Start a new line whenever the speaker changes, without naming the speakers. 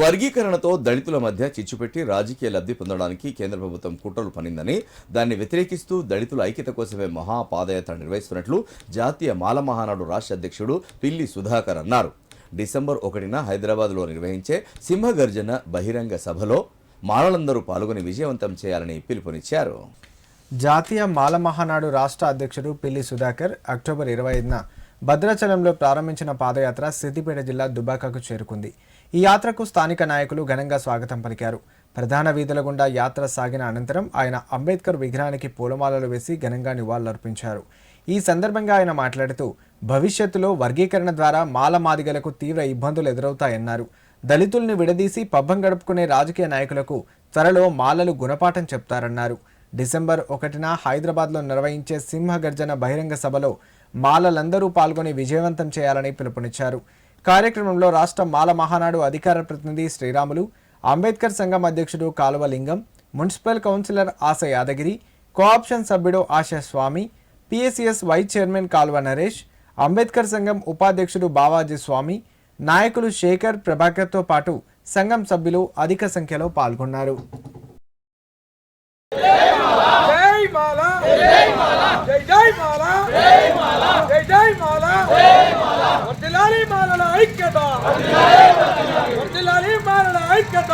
వర్గీకరణతో దళితుల మధ్య చిచ్చుపెట్టి రాజకీయ లబ్ధి పొందడానికి కేంద్ర ప్రభుత్వం కుట్రలు పనిందని దాన్ని వ్యతిరేకిస్తూ దళితుల ఐక్యత కోసమే మహా పాదయాత్ర నిర్వహిస్తున్నట్లు జాతీయ మాల మహానాడు రాష్ట్ర అధ్యక్షుడు పిల్లి సుధాకర్ అన్నారు. డిసెంబర్ ఒకటిన హైదరాబాద్లో నిర్వహించే సింహగర్జన బహిరంగ సభలో మాలలందరూ పాల్గొని విజయవంతం చేయాలని పిలుపునిచ్చారు.
జాతీయ మాల మహానాడు రాష్ట్ర అధ్యక్షుడు పిల్లి సుధాకర్ అక్టోబర్ ఇరవై ఐదున భద్రాచలంలో ప్రారంభించిన పాదయాత్ర సిద్దిపేట జిల్లా దుబాకకు చేరుకుంది. ఈ యాత్రకు స్థానిక నాయకులు ఘనంగా స్వాగతం పలికారు. ప్రధాన వీధుల గుండా యాత్ర సాగిన అనంతరం ఆయన అంబేద్కర్ విగ్రహానికి పూలమాలలు వేసి ఘనంగా నివాళులర్పించారు. ఈ సందర్భంగా ఆయన మాట్లాడుతూ భవిష్యత్తులో వర్గీకరణ ద్వారా మాల మాదిగలకు తీవ్ర ఇబ్బందులు ఎదురవుతాయన్నారు. దళితుల్ని విడదీసి పబ్బం గడుపుకునే రాజకీయ నాయకులకు త్వరలో మాలలు గుణపాఠం చెప్తారన్నారు. డిసెంబర్ ఒకటిన హైదరాబాద్లో నిర్వహించే సింహగర్జన బహిరంగ సభలో మాలలందరూ పాల్గొని విజయవంతం చేయాలని పిలుపునిచ్చారు. కార్యక్రమంలో రాష్ట్ర మాల మహానాడు అధికార ప్రతినిధి శ్రీరాములు అంబేద్కర్ సంఘం అధ్యక్షుడు Kaluva Lingam municipal councillor Asha Yadagiri co-option సభ్యుడు Asha Swamy PSCS vice chairman Kaluva Naresh Ambedkar సంఘం ఉపాధ్యక్షుడు బావాజీ స్వామి నాయకులు శేఖర్ ప్రభాకర్తో పాటు సంఘం సభ్యులు అధిక సంఖ్యలో పాల్గొన్నారు.
జై మాలా జై మాలా జై జై మాలా. జై మాల జై మాలల ఐక్యత. మాలల ఐక్యత.